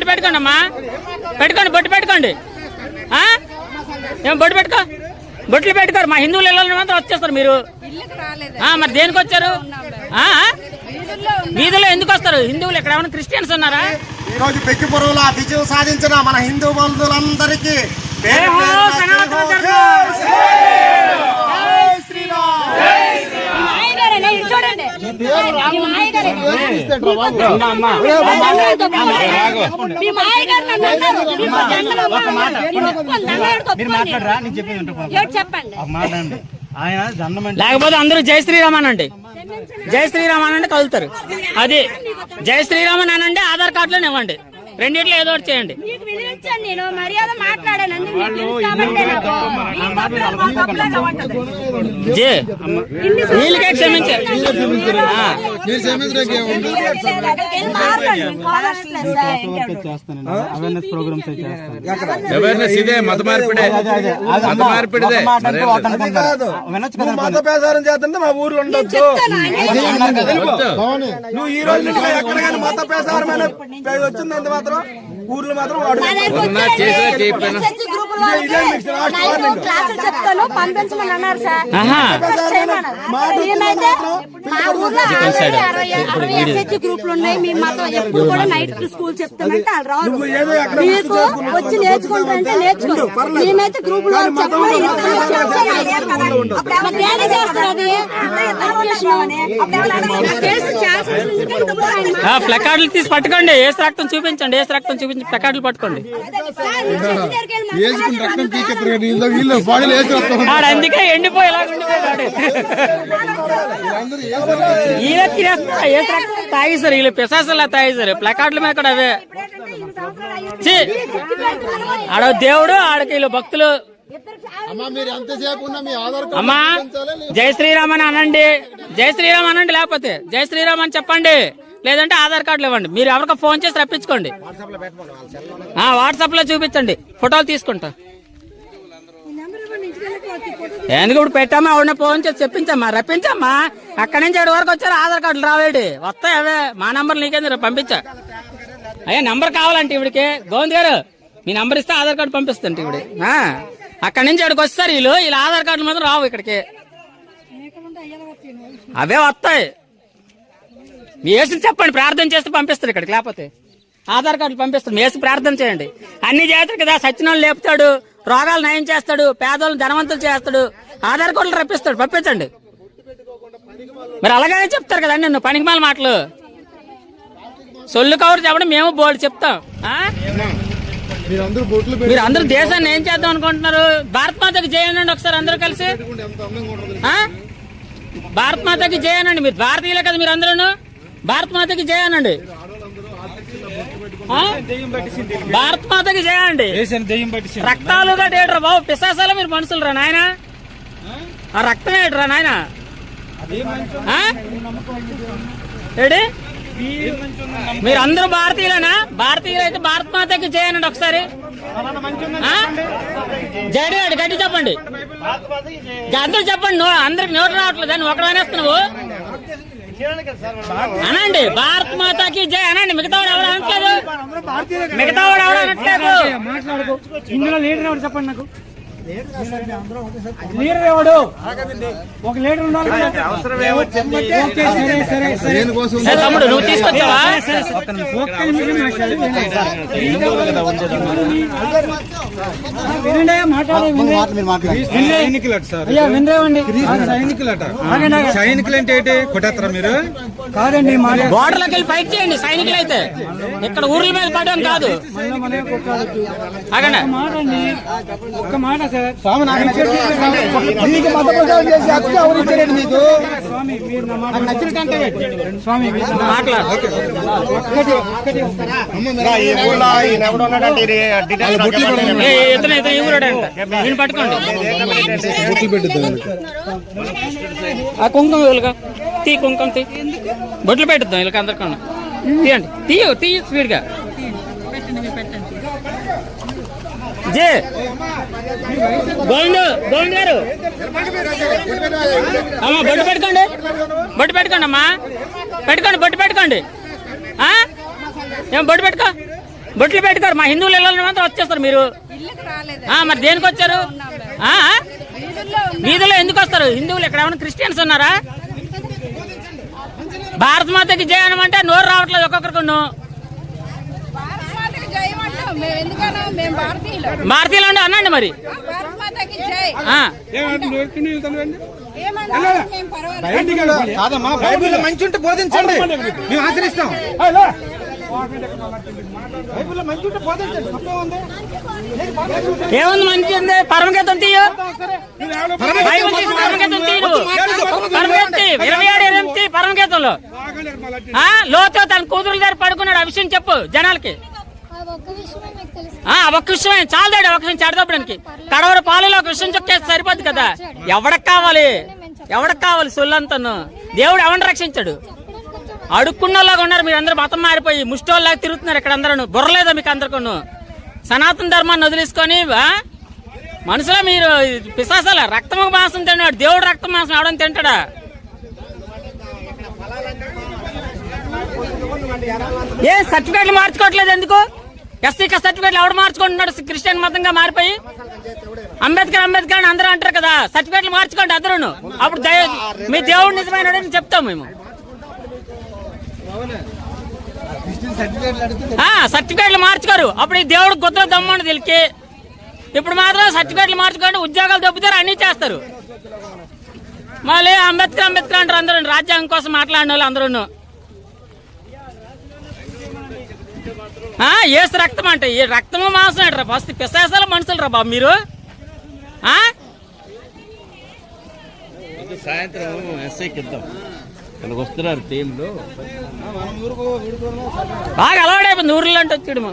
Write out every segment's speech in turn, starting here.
బొట్టు పెట్టుకోండి అమ్మా పెట్టుకోండి బొట్టు పెట్టుకోండి. ఆ? ఏం బొట్టు పెట్టుకో. బొట్లు పెట్టుకోరు. మా హిందువులు ఇళ్ళని మాత్రం వచ్చేస్తారు మీరు. ఆ, మరి దేనికి వచ్చారు? ఆ? వీధుల్లో వీధిలో ఎందుకు వస్తారు? హిందువులు ఇక్కడ ఏమైనా క్రిస్టియన్స్ ఉన్నారా? ఈ రోజు పెక్కిపురంలో విజయం సాధించిన మన హిందూ బంధువులందరికీ పేరు జై హో, పేరున సనాతన జై ధర్మం. జై శ్రీరామ్ మాయగారేనా? ఇది చూడండి ఈ మాయగారేనా? అమ్మా, అమ్మా. మీ మాయగారు నన్ను అన్నారు. మీకు దండం అమ్మా. మీరు ఒప్పుకోండి, దండాలు తప్పుకోండి. ఏడు చెప్పండి మాట్లాడండి ఆయన దండం అంటే లేకపోతే అందరూ జై శ్రీరామ్ అనండి జై శ్రీరామ్ అనండి కలుగుతారు అది జై శ్రీరామ్ అని అనండి ఆధార్ కార్డులో ఇవ్వండి. రెండిట్లో ఏదో ఒకటి చేయండి. నేను మర్యాద మాట్లాడాను. జే వీళ్ళకే అవేర్నెస్ ప్రోగ్రామ్స్ చేస్తాను. అవేర్నెస్ ఇదే మత మార్పిడే. మత మార్పిడిదే. మత చేస్తుంటే మా ఊర్లో ఉండొచ్చు నువ్వు ఈ రోజు నుంచి ఎక్కడ కానీ మత ప్రచారమైన వచ్చిందంత మాత్రం ఊర్లో మాత్రం క్లాసులు చెప్తాను పంపించమని అన్నారు సార్ మా ఊర్లో ఆల్రెడీ అరవై అరవై ఎస్హెచ్ గ్రూపులు ఉన్నాయి మీరు మాతో ఎప్పుడు కూడా నైట్ స్కూల్ చెప్తామంటే వాళ్ళు మీకు వచ్చి నేర్చుకుంటారంటే ఆ, ప్లకార్డులు తీసి పట్టుకోండి. ఏసు రక్తం చూపించండి. ఏసు రక్తం చూపించి ప్లకార్డులు పట్టుకోండి. అందుకే ఎండిపోయేలా ఉండిపోయాడు వీళ్ళ పిశాసలా తాగేశారు. ప్లకార్డుల మీద కూడా అవే! ఆడ దేవుడు ఆడకి వీళ్ళు భక్తులు. అమ్మా జై శ్రీరామ్ అని అనండి. జై శ్రీరామ్ అనండి లేకపోతే జై శ్రీరామ్ అని చెప్పండి. లేదంటే ఆధార్ కార్డులు ఇవ్వండి. మీరు ఎవరికో ఫోన్ చేసి రప్పించుకోండి. వాట్సాప్లో వాట్సాప్లో చూపించండి. ఫోటోలు తీసుకుంటా. ఎందుకు ఇప్పుడు పెట్టామా? ఆవిడ ఫోన్ చేసి చెప్పించమ్మా రప్పించమ్మా అక్కడి నుంచి ఆవిడ వరకు వచ్చారు ఆధార్ కార్డులు రావేడి వస్తాయి అవే. మా నంబర్ నీకేంది? పంపించా. అయ్యా నంబర్ కావాలంటే ఇవిడికి. గోవింద్ గారు మీ నంబర్ ఇస్తే ఆధార్ కార్డు పంపిస్తాంటే ఇవిడి. అక్కడి నుంచి ఆడికి వస్తారు వీళ్ళు. వీళ్ళు ఆధార్ కార్డులు మాత్రం రావు ఇక్కడికి. అవే వస్తాయి. మీ ఏసుని చెప్పండి ప్రార్థన చేస్తే పంపిస్తారు ఇక్కడికి లేకపోతే. ఆధార్ కార్డులు పంపిస్తారు మీ ఏసు ప్రార్థన చేయండి. అన్ని చేస్తారు కదా సచ్చినోళ్ళు లేపుతాడు రోగాలు నయం చేస్తాడు పేదోళ్ళు ధనవంతులు చేస్తాడు ఆధార్ కార్డులు రప్పిస్తాడు పంపించండి. మరి అలాగే చెప్తారు కదా నిన్ను పనికిమాల మాటలు. సొల్లు కవర్ చెప్పడం మేము బోల్డ్ చెప్తాం. మీరు అందరూ దేశాన్ని ఏం చేద్దాం అనుకుంటున్నారు? భారత్ మాతకి జయనండి ఒకసారి అందరూ కలిసి? భారత్ మాతకి జయనండి మీరు భారతీయులే కదా మీరు అందరూ భారత్ మాతకి ఆ? భారత్ మాతకి పట్టి రక్తాలు ఏట్రా బాబు పిశాసాలు మీరు మనుషులు రా నాయన? ఆ? రక్తం ఏట్రా నాయన? ఆ? ఏడి? మీరు అందరూ భారతీయులేనా? భారతీయులు అయితే భారత్ మాతకి జయనండి ఒకసారి. గారు గట్టి చెప్పండి. అందరూ చెప్పండి నువ్వు అందరికి నోటు రావట్లేదు అని ఒకడు అనేస్తున్నావు అనండి భారత్ మాతాకి జై. అనండి మిగతా వాడు ఎవరు అనట్లేదు? మిగతా వాడు ఎవరు అనట్లేదు? ఇందులో లీడర్ ఎవరు చెప్పండి నాకు? లీడర్ ఎవడు? ఒక లీడర్ ఉండాలి తమ్ముడు నువ్వు తీసుకొచ్చావా? ఒక్క నిమిషం. వినండి. సైనికులు అంటే ఏంటి? కొట్టేస్తారా మీరు? కాదండి బోర్డర్లోకి వెళ్ళి ఫైట్ చేయండి సైనికులు అయితే ఇక్కడ ఊర్ల మీద పడడం కాదు. అగండి మాట ఒక్క స్వామి నాకు చేసి ఎవరు ఇచ్చారండి మీకు. ఆ కుంకుమ వీళ్ళగా తీ కుంకుమ తీ. బొట్లు పెట్టుద్దాం వీళ్ళకి అందరికన్నా. తీయండి. తీయు తీయు స్పీడ్గా. జే. గోవిందు గోవింద్ గారు. అమ్మా బొట్టు పెట్టుకోండి. బొట్టు పెట్టుకోండి అమ్మా. పెట్టుకోండి బొట్టు పెట్టుకోండి? ఏం బొట్టు పెట్టుకో? బొట్లు పెట్టుకోరు. మా హిందువులు ఇళ్ళని మాత్రం వచ్చేస్తారు మీరు. మరి దేనికి వచ్చారు? వీధుల్లో ఎందుకు వస్తారు? హిందువులు ఇక్కడ ఏమైనా క్రిస్టియన్స్ ఉన్నారా? భారత మాతకి జయనం అంటే నోరు రావట్లేదు ఒక్కొక్కరికి మేము ఎందుకన్నా? మేము భారతీయులు. భారతీయులు అనండి మరి? భారతమాతకి జై. ఆ. ఏమన్నా మేము పర్వాలేదు. కాదమ్మా బైబిల్ మంచి ఉంటే బోధించండి. మేము ఆచరిస్తాం. బైబిల్ మంచి ఉంది? ఏముంది మంచిది పరమగీతం తీయు. బైబిల్ తీసి పరమగీతం తీయు. పరమగీతం తీ. ఇరవై ఏడు ఇరవై ఎనిమిది తీ పరమగీతంలో. ఆ లోతో తన కూతురు దగ్గర పడుకున్నాడు. ఆ విషయం చెప్పు జనాలకి. ఒక్క విషయమే విషయమే. చాలదాడు ఒక విషయం చెడదప్పడానికి కడవర పాలలో ఒక విషయం చెప్తే సరిపోద్ది కదా. ఎవడకు కావాలి? ఎవడకు కావాలి సొల్లంతను? దేవుడు ఎవరిని రక్షించాడు? అడుక్కున్నలాగా ఉన్నారు మీరు అందరూ మతం మారిపోయి ముష్టోళ్ళలాగా తిరుగుతున్నారు ఇక్కడ అందరూ బుర్రలేదా మీకు అందరికీ సనాతన ధర్మాన్ని వదిలేసుకొని ఆ? మనుషులా మీరు పిశాసాల? రక్తము మాంసం తిన్నాడు దేవుడు రక్తం మాంసం ఎవడని తింటాడా? ఏ సర్టిఫికేట్లు మార్చుకోవట్లేదు ఎందుకు? ఎస్సీ సర్టిఫికేట్లు ఎవడు మార్చుకుంటున్నాడు? క్రిస్టియన్ మతంగా మారిపోయి? అంబేద్కర్ అంబేద్కర్ అని అందరూ అంటారు కదా సర్టిఫికేట్లు మార్చుకోండి అందరూ అప్పుడు మీ దేవుడు నిజమైన చెప్తాం మేము. ఆ, సర్టిఫికేట్లు మార్చుకోరు. అప్పుడు ఈ దేవుడు గుర్తులు దమ్మండి తెలికి ఇప్పుడు మాత్రం సర్టిఫికేట్లు మార్చుకోండి ఉద్యోగాలు దెబ్బతారు అన్ని చేస్తారు. మళ్ళీ అంబేద్కర్ అంబేద్కర్ అంటారు అందరూ రాజ్యాంగం కోసం మాట్లాడిన వాళ్ళు అందరూ ఏసు రక్తం అంటే ఈ రక్తము మాంసం అంటారా. ఫస్ట్ పిశాసాల మనుషులు రా బాబు మీరు. ఆ? సాయంత్రం ఎస్ఐకి ఇద్దాం ఇక్కడికి వస్తున్నారు టీంలు. బాగా అలవాడైపోయింది ఊర్లో అంటే వచ్చాడు మా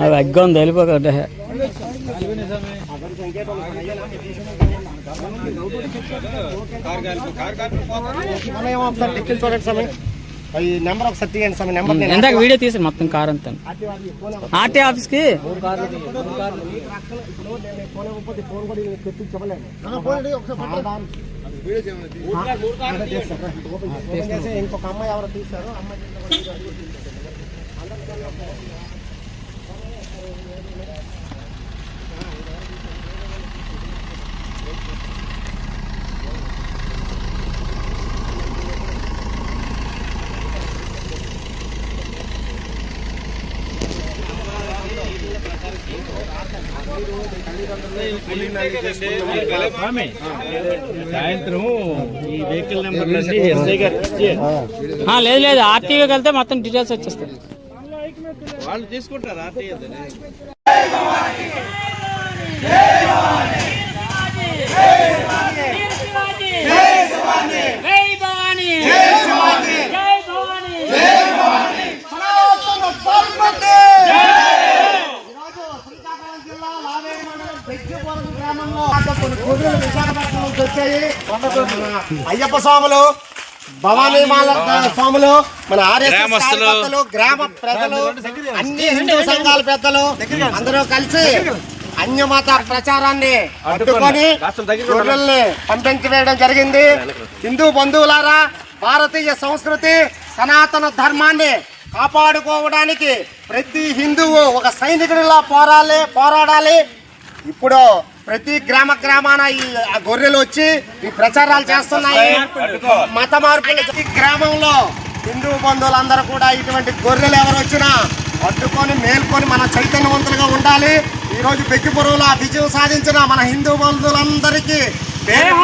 అది అగ్గం నెంబర్ ఎందాక వీడియో తీసి మొత్తం కార్ అంతా ఆర్టీ ఆఫీస్కి ఇంకొక అమ్మాయి ఎవరో తీశారు అమ్మాయి సాయంత్రం ఈ వెహికల్ నెంబర్ లేదు లేదు ఆర్టీవీకి వెళ్తే మొత్తం డీటెయిల్స్ వచ్చేస్తాయి. వాళ్ళు తీసుకుంటారు ఆర్టీఏ అయ్యప్ప స్వాములు భవానీ మాల స్వాములు మన ఆర్ఎస్ఎస్ గ్రామస్తులు. కార్యకర్తలు గ్రామ ప్రజలు అన్ని హిందూ సంఘాల పెద్దలు అందరూ కలిసి అన్యమత ప్రచారాన్ని అడ్డుకొని గొర్రెల్ని పంపించి వేయడం జరిగింది. హిందూ బంధువులారా భారతీయ సంస్కృతి సనాతన ధర్మాన్ని కాపాడుకోవడానికి ప్రతి హిందువు ఒక సైనికుడిలా పోరాలి పోరాడాలి. ఇప్పుడు ప్రతి గ్రామ గ్రామాన ఈ గొర్రెలు వచ్చి ఈ ప్రచారాలు చేస్తున్నాయి. మత మార్పులు ఈ గ్రామంలో హిందూ బంధువులందరూ కూడా ఇటువంటి గొర్రెలు ఎవరు వచ్చినా అడ్డుకొని మేల్కొని మన చైతన్యవంతులుగా ఉండాలి. ఈ రోజు బెక్కిపురంలో ఆ విజయం సాధించిన మన హిందూ బంధువులందరికీ పేరు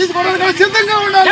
తీసుకోవడానికి సిద్ధంగా ఉండాలి